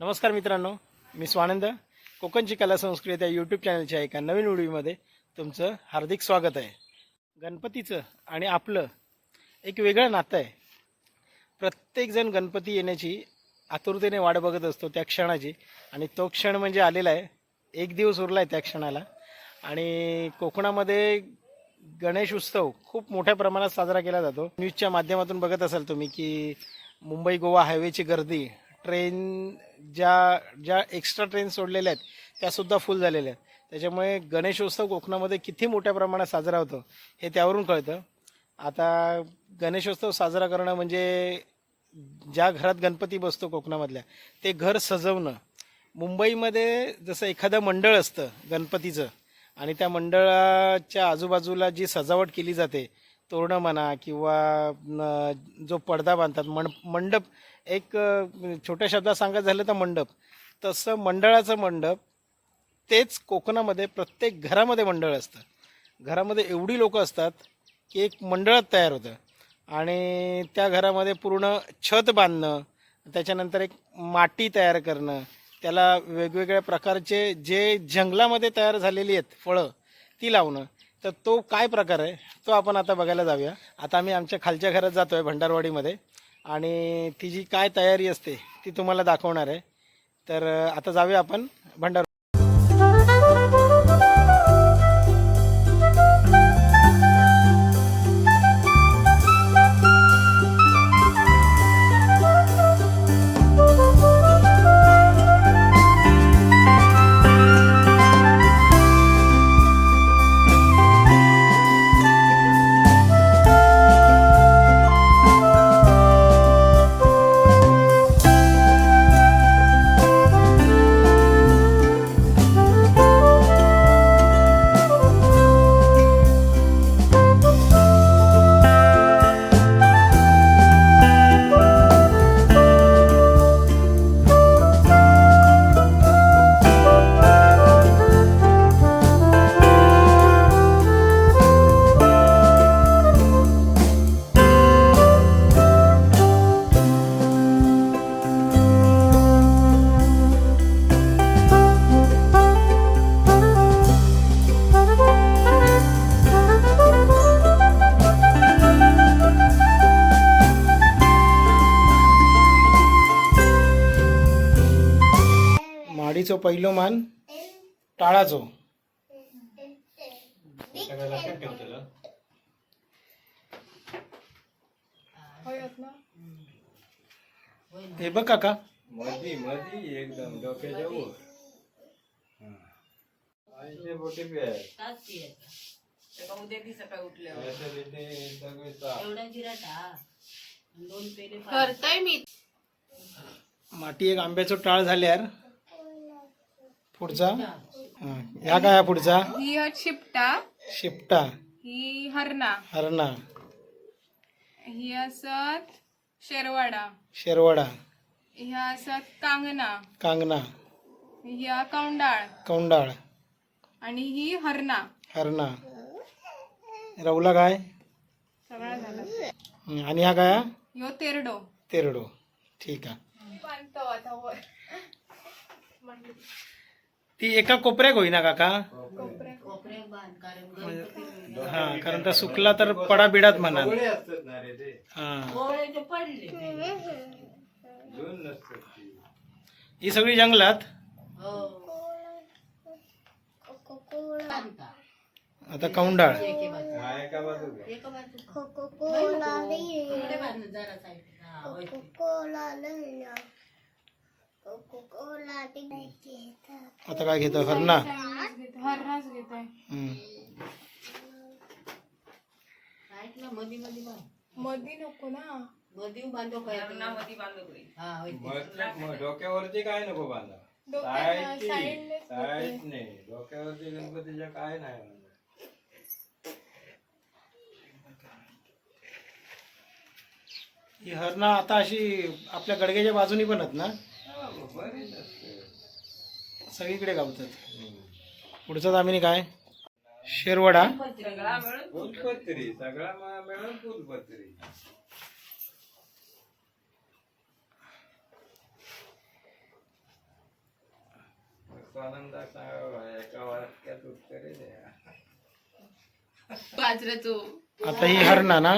नमस्कार मित्रांनो मी स्वानंद. कोकणची कला संस्कृती या यूट्यूब चॅनलच्या एका नवीन व्हिडिओमध्ये तुमचं हार्दिक स्वागत आहे. गणपतीचं आणि आपलं एक वेगळं नातं आहे. प्रत्येकजण गणपती येण्याची आतुरतेने वाट बघत असतो त्या क्षणाची. आणि तो क्षण म्हणजे आलेला आहे. एक दिवस उरला आहे त्या क्षणाला. आणि कोकणामध्ये गणेश उत्सव खूप मोठ्या प्रमाणात साजरा केला जातो. न्यूजच्या माध्यमातून बघत असाल तुम्ही की मुंबई गोवा हायवेची गर्दी ट्रेन ज्या ज्या एक्स्ट्रा ट्रेन सोडलेल्या आहेत त्यासुद्धा फुल झालेल्या आहेत. त्याच्यामुळे गणेशोत्सव कोकणामध्ये किती मोठ्या प्रमाणात साजरा होतो हे त्यावरून कळतं. आता गणेशोत्सव साजरा करणं म्हणजे ज्या घरात गणपती बसतो कोकणामधल्या ते घर सजवणं. मुंबईमध्ये जसं एखादं मंडळ असतं गणपतीचं आणि त्या मंडळाच्या आजूबाजूला जी सजावट केली जाते तोरणं म्हणा किंवा जो पडदा बांधतात मण मंडप एक छोट्या शब्दात सांगायचं झालं तर मंडप. तसं मंडळाचं मंडप तेच कोकणामध्ये प्रत्येक घरामध्ये मंडळ असतं. घरामध्ये एवढी लोकं असतात की एक मंडळात तयार होतं. आणि त्या घरामध्ये पूर्ण छत बांधणं त्याच्यानंतर एक माती तयार करणं त्याला वेगवेगळ्या प्रकारचे जे जंगलामध्ये तयार झालेली आहेत फळं ती लावणं. तर तो काय प्रकार आहे तो आपण आता बघायला जाऊया. आता आम्ही आमच्या खालच्या घरात जातो आहे भंडारवाडीमध्ये. आणि ती जी काय तयारी असते ती तुम्हाला दाखवणार आहे. तर आता जाऊया आपण भंडार माडीचो पहिलो मान टाळाचो. हे बघ काका. मधी मधी एकदम डोक्याच्या वर ऐंशी बोटी बी आहेत. उद्या ती सकाळी उठल्यावर असं तिथे सगळे साफ. एवढा जिरा टाक दोन पेले करताय मी. माटी एक आंब्याचो टाळ झाल्यार पुढचा? हा, ह्या काय हा पुढचा? ही शिपटा. शिपटा. ही हरणा. हरणा. ही असत शेरवाडा. शेरवाडा. ह्या असत कांगना. कांगना. ह्या कौंडाळ. कौंडाळ. आणि ही हरणा. हरणा. रवला काय? सगळा झाला. हं, आणि हा काय हा? ह्यो तेरडो. तेरडो. ठीक आहे ती एका कोपऱ्याक होईना काका. हा कारण तर सुकला तर पडा बिडात म्हणा. कोवळे असतात ना रे ते. हा. ही सगळी जंगलात? हो. आता कौंडाळ. आता काय घेतो? हरणा? हरणाच घेत हं. मधी नको ना. मधी बांधो काय मधी बांधो हा होय ते. मग मग डोक्यावरती काय नको बांधा? साईड नाही. डोक्यावरती गणपतीच्या काय नाही बांधा. ही हरणा आता अशी आपल्या गडग्याच्या बाजूनी पण आहेत ना? हा, सगळीकडे गावतात. पुढचं दामिनी काय? शेरवडा. फुलपत्री सगळा मा- मिळून फुलपत्री. स्वानंदा सांगा एका वाक्यात उत्तरे द्या. बाजऱ्याचं आता ही हरणा ना?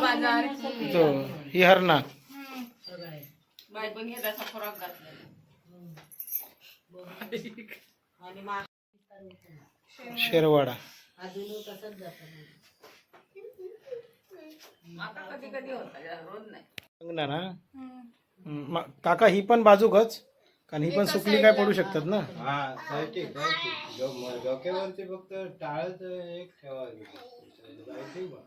बाजार. तो ही हरणा. फरक घातला शेरवाडा. आता कधी कधी होता रोज नाही. कंगना ना? हम्म, मा- काका ही पण बाजूकच कारण ही पण सुकली काय पडू शकतात ना? हा डोक्यावरती फक्त टाळच एक बा